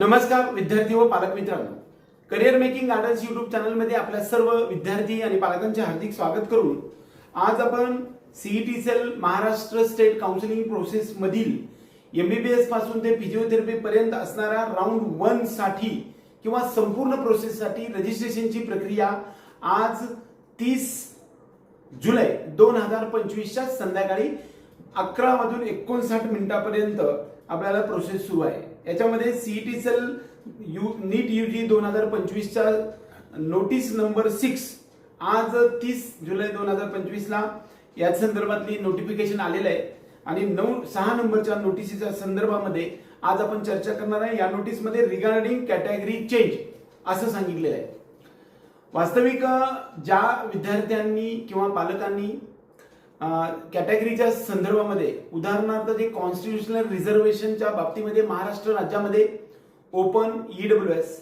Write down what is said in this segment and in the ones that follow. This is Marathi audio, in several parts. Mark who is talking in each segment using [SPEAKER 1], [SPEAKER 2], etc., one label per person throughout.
[SPEAKER 1] नमस्कार विद्यार्थी व पालक मित्रांनो. करिअर मेकिंग गार्डन्स युट्यूब चॅनलमध्ये आपल्या सर्व विद्यार्थी आणि पालकांचे हार्दिक स्वागत करून आज आपण CET cell Maharashtra state counselling process मधील एमबीबीएसपासून ते फिजिओथेरपी पर्यंत असणाऱ्या राऊंड वनसाठी किंवा संपूर्ण प्रोसेससाठी रजिस्ट्रेशनची प्रक्रिया आज तीस जुलै दोन हजार पंचवीसच्या संध्याकाळी अकरा वाजून एकोणसाठ मिनिटापर्यंत आपल्याला प्रोसेस सुरू आहे. याच्यामध्ये CET cell U NEET U G दोन हजार पंचवीसच्या नोटीस नंबर सिक्स आज तीस जुलै दोन हजार पंचवीसला या संदर्भातली नोटिफिकेशन आलेलं आहे. आणि नऊ सहा नंबरच्या नोटिसीच्या संदर्भामध्ये आज आपण चर्चा करणार आहे. या नोटीसमध्ये रिगार्डिंग कॅटेगरी चेंज असं सांगितलेलं आहे. वास्तविक ज्या विद्यार्थ्यांनी किंवा पालकांनी कॅटेगरीच्या संदर्भामध्ये उदाहरणार्थ जे कॉन्स्टिट्युशनल रिझर्वेशनच्या बाबतीमध्ये महाराष्ट्र राज्यामध्ये open EW S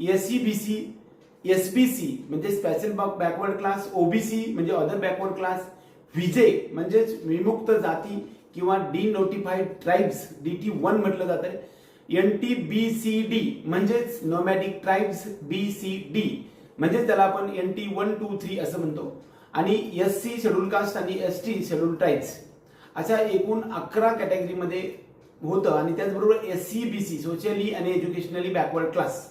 [SPEAKER 1] S C B C S P C म्हणजे स्पेशल बॅकवर्ड क्लास ओबीसी म्हणजे अदर बॅकवर्ड क्लास व्हिजे म्हणजेच विमुक्त जाती किंवा denotified tribes D T one म्हटलं जातं N T B C D म्हणजेच nomadic tribes B C D म्हणजे त्याला आपण N T one two three असं म्हणतो. आणि एस सी शेड्यूल कास्ट आणि एस टी शेड्यूल ट्राईब्स अशा एकूण अकरा कॅटेगरीमध्ये होतं. आणि त्याचबरोबर S C B C socially आणि एज्युकेशनली बॅकवर्ड क्लास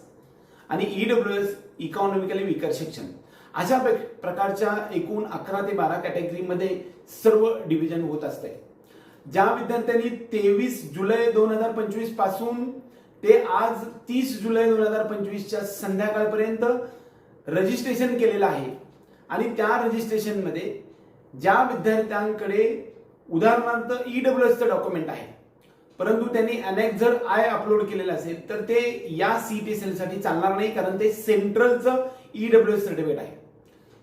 [SPEAKER 1] आणि E EW S economically weaker section अशा प्र- प्रकारच्या एकूण अकरा ते बारा कॅटेगरीमध्ये सर्व डिव्हिजन होत असते ज्या विद्यार्थ्यांनी तेवीस जुलै दोन हजार पंचवीसपासून ते आज तीस जुलै दोन हजार पंचवीसच्या संध्याकाळपर्यंत रजिस्ट्रेशन केलेलं आहे आणि त्या रजिस्ट्रेशनमध्ये ज्या विद्यार्थ्यांकडे उदाहरणार्थ ई डब्ल्यू एसचं डॉक्युमेंट आहे परंतु त्यांनी अनेक जर आय अपलोड केलेलं असेल तर ते या सीटी सेलसाठी चालणार नाही कारण ते सेंट्रलचं ई डब्ल्यू एस सर्टिफिकेट आहे.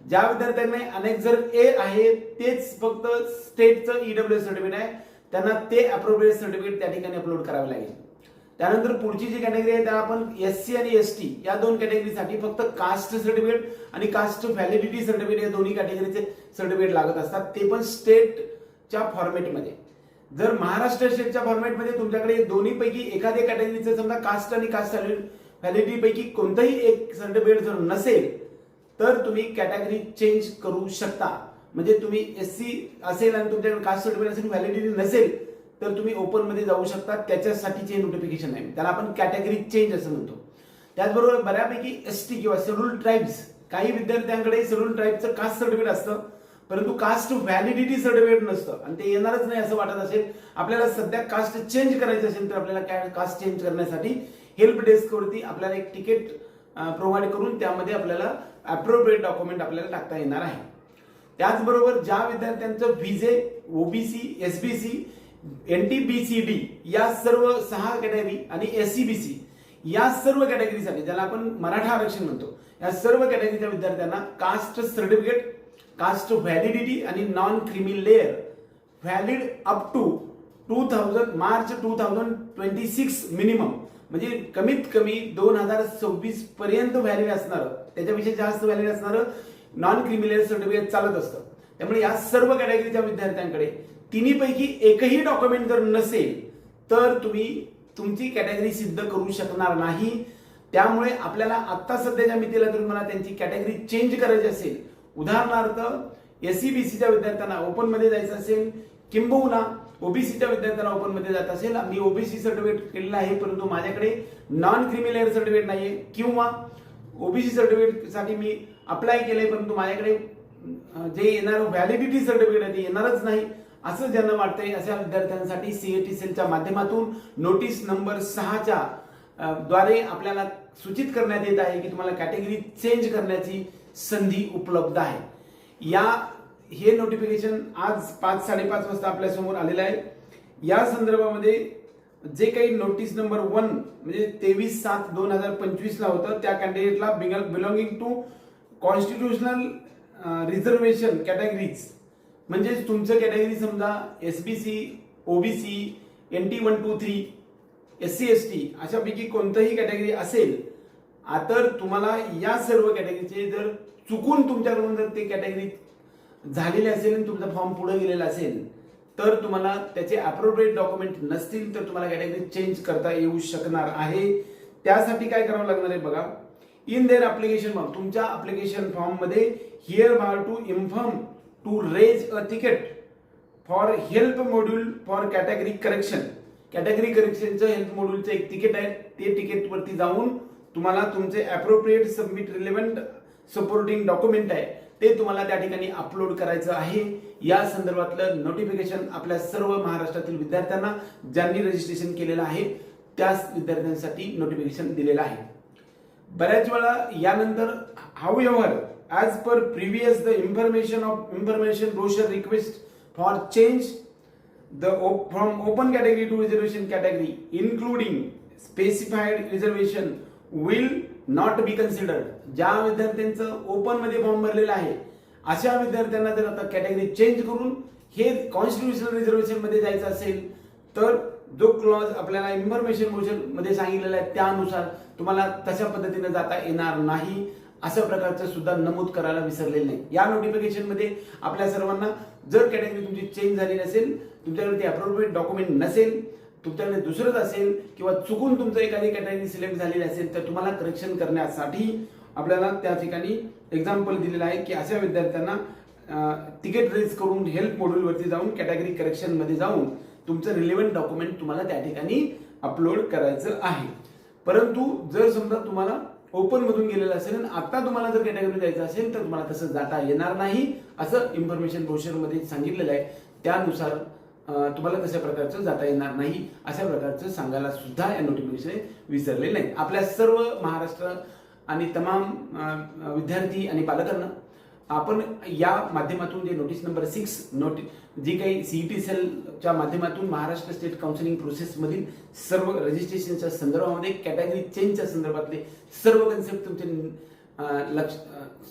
[SPEAKER 1] ज्या विद्यार्थ्यांना अनेक जर ए आहे तेच फक्त स्टेटचं ई डब्ल्यू एस सर्टिफिकेट आहे. त्यांना ते अप्रोप्रिएट सर्टिफिकेट त्या ठिकाणी अपलोड करावे लागेल. त्यानंतर पुढची जी कॅटेगरी आहे त्या आपण एस सी आणि एस टी या दोन कॅटेगरीसाठी फक्त कास्ट सर्टिफिकेट आणि कास्ट व्हॅलिडिटी सर्टिफिकेट या दोन्ही कॅटेगरीचे सर्टिफिकेट लागत असतात. ते पण स्टेटच्या फॉर्मेटमध्ये जर महाराष्ट्र स्टेटच्या फॉर्मेटमध्ये तुमच्याकडे दोन्ही पैकी एखाद्या कॅटेगरीचं समजा कास्ट आणि कास्ट व्हॅलिडिटी पैकी कोणतंही एक सर्टिफिकेट जर नसेल तर तुम्ही कॅटेगरी चेंज करू शकता. म्हणजे तुम्ही एस सी असेल आणि तुमच्याकडे कास्ट सर्टिफिकेट असेल व्हॅलिडिटी नसेल तर तुम्ही ओपनमध्ये जाऊ शकता. त्याच्यासाठीचे नोटिफिकेशन आहे. त्याला आपण कॅटेगरी चेंज असं म्हणतो. त्याचबरोबर बऱ्यापैकी एस टी किंवा शेड्यूल ट्राईब्स काही विद्यार्थ्यांकडे शेड्यूल ट्राईबचं कास्ट सर्टिफिकेट असतं. परंतु कास्ट व्हॅलिडिटी सर्टिफिकेट नसतं. आणि ते येणारच नाही असं वाटत असेल. आपल्याला सध्या कास्ट चेंज करायचं असेल तर आपल्याला कास्ट चेंज करण्यासाठी हेल्प डेस्कवरती आपल्याला एक तिकीट प्रोव्हाइड करून त्यामध्ये आपल्याला अप्रोप्रिएट डॉक्युमेंट आपल्याला टाकता येणार आहे. त्याचबरोबर ज्या विद्यार्थ्यांचं VJ OBC SBC N T C D या सर्व सहा कॅटेगरी आणि एस सी बी सी या सर्व कॅटेगरीसाठी ज्याला आपण मराठा आरक्षण म्हणतो या सर्व कॅटेगरीच्या विद्यार्थ्यांना कास्ट सर्टिफिकेट कास्ट व्हॅलिडिटी आणि non creamy layer valid up to two thousand March two thousand twenty six minimum म्हणजे कमीत कमी दोन हजार सव्वीस पर्यंत व्हॅलिड असणार त्याच्यापेक्षा जास्त व्हॅलिड असणारं नॉन क्रिमिलेअर सर्टिफिकेट चालत असतं. त्यामुळे या सर्व कॅटेगरीच्या विद्यार्थ्यांकडे तिन्हीपैकी एकही डॉक्युमेंट जर नसेल तर तुम्ही तुमची कॅटेगरी सिद्ध करू शकणार नाही. त्यामुळे आपल्याला आत्ता सध्याच्या मितीला जर मला त्यांची कॅटेगरी चेंज करायची असेल उदाहरणार्थ एससी बीसीच्या विद्यार्थ्यांना ओपनमध्ये जायचं असेल किंबहुना ओबीसीच्या विद्यार्थ्यांना ओपनमध्ये जात असेल. मी ओबीसी सर्टिफिकेट केलेलं आहे परंतु माझ्याकडे नॉन क्रिमिलेअर सर्टिफिकेट नाहीये किंवा ओबीसी सर्टिफिकेटसाठी मी अप्लाय केलंय परंतु माझ्याकडे जे येणार व्हॅलिडिटी सर्टिफिकेट आहे ते येणारच नाही. असं ज्यांना वाटतंय अशा विद्यार्थ्यांसाठी सीएटी सेलच्या माध्यमातून नोटीस नंबर सहाच्या द्वारे आपल्याला सूचित करण्यात येत आहे की तुम्हाला कॅटेगरी चेंज करण्याची संधी उपलब्ध आहे. या हे नोटिफिकेशन आज पाच साडेपाच वाजता आपल्यासमोर आलेलं आहे. या संदर्भामध्ये जे काही नोटीस नंबर वन म्हणजे तेवीस सात दोन हजार पंचवीसला होतं त्या कॅन्डिडेटला belonging to constitutional reservation categories म्हणजेच तुमचं कॅटेगरी समजा S B C OBC N T one two three S C S T अशापैकी कोणतंही कॅटेगरी असेल आ तर तुम्हाला या सर्व कॅटेगरीचे जर चुकून तुमच्याकडून जर ते कॅटेगरी झालेले असेल आणि तुमचा फॉर्म पुढे गेलेला असेल तर तुम्हाला त्याचे अप्रोप्रिएट डॉक्युमेंट नसतील तर तुम्हाला कॅटेगरी चेंज करता येऊ शकणार आहे. त्यासाठी काय करावं लागणार आहे बघा. इन देअर अप्लिकेशन फॉर्म तुमच्या अप्लिकेशन फॉर्ममध्ये here bar to inform to raise a ticket for help module for category correction category करेक्शनचं help मॉड्यूलचं एक तिकीट आहे. ते तिकीटवरती जाऊन तुम्हाला तुमचे appropriate submit relevant supporting document आहे. ते तुम्हाला त्या ठिकाणी अपलोड करायचं आहे. या संदर्भातलं नोटिफिकेशन आपल्या सर्व महाराष्ट्रातील विद्यार्थ्यांना ज्यांनी रजिस्ट्रेशन केलेलं आहे त्याच विद्यार्थ्यांसाठी नोटिफिकेशन दिलेलं आहे. बऱ्याच वेळा यानंतर however as per previous the information of information brochure request for change the from open category to reservation category including specified reservation will not be considered. ज्या विद्यार्थ्यांचं ओपनमध्ये फॉर्म भरलेला आहे अशा विद्यार्थ्यांना जर आता कॅटेगरी चेंज करून हे कॉन्स्टिट्युशनल रिझर्वेशनमध्ये जायचं असेल तर जो क्लॉज आपल्याला इन्फॉर्मेशन मोशनमध्ये सांगितलेला आहे त्यानुसार तुम्हाला तशा पद्धतीने जाता येणार नाही. अशा प्रकारचं सुद्धा नमूद करायला विसरलेलं नाही. या नोटिफिकेशनमध्ये आपल्या सर्वांना जर कॅटेगरी तुमची चेंज झाली नसेल तुमच्याकडे ते अप्रोप्रिएट डॉक्युमेंट नसेल तुमच्याकडे दुसरंच असेल किंवा चुकून तुमचं एखादी कॅटेगरी सिलेक्ट झालेली असेल तर तुम्हाला करेक्शन करण्यासाठी आपल्याला त्या ठिकाणी एक्झाम्पल दिलेलं आहे की अशा विद्यार्थ्यांना तिकीट रेज करून हेल्प मॉड्यूलवरती जाऊन कॅटेगरी करेक्शनमध्ये जाऊन तुमचं रिलेव्हंट डॉक्युमेंट तुम्हाला त्या ठिकाणी अपलोड करायचं आहे. परंतु जर समजा तुम्हाला ओपन मधून गेलेलं असेल आणि आता तुम्हाला जर कॅटेगरी जायचं असेल तर तुम्हाला तसं जाता येणार नाही असं इन्फॉर्मेशन ब्रोशरमध्ये सांगितलेलं आहे. त्यानुसार तुम्हाला तशा प्रकारचं जाता येणार नाही अशा प्रकारचं सांगायला सुद्धा या नोटिफिकेशन विसरले नाही आपल्या सर्व महाराष्ट्र आणि तमाम विद्यार्थी आणि पालकांना आपण या माध्यमातून जे नोटीस नंबर सिक्स नोटी जी काही सीईटी सेलच्या माध्यमातून महाराष्ट्र स्टेट काउन्सिलिंग प्रोसेसमधील सर्व रजिस्ट्रेशनच्या संदर्भामध्ये कॅटेगरी चेंजच्या संदर्भातले सर्व कन्सेप्ट तुमचे लक्ष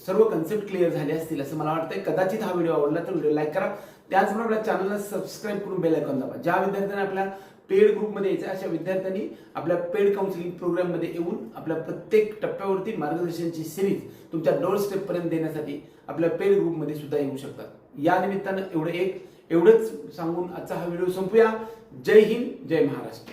[SPEAKER 1] सर्व कन्सेप्ट क्लिअर झाले असतील असं मला वाटतंय. कदाचित हा व्हिडिओ आवडला तर व्हिडिओ लाईक करा. त्याचबरोबर आपल्या चॅनलला सबस्क्राईब करून बेल आयकॉन दाबा. ज्या विद्यार्थ्यांना आपल्या पेड ग्रुपमध्ये यायचं अशा विद्यार्थ्यांनी आपल्या पेड काउन्सिलिंग प्रोग्राममध्ये येऊन आपल्या प्रत्येक टप्प्यावरती मार्गदर्शनची सिरीज तुमच्या डोर स्टेपपर्यंत देण्यासाठी आपल्या पेड ग्रुपमध्ये सुद्धा येऊ शकतात. या निमित्तानं एवढं एक एवढंच सांगून आजचा हा व्हिडिओ संपूया. जय हिंद जय महाराष्ट्र.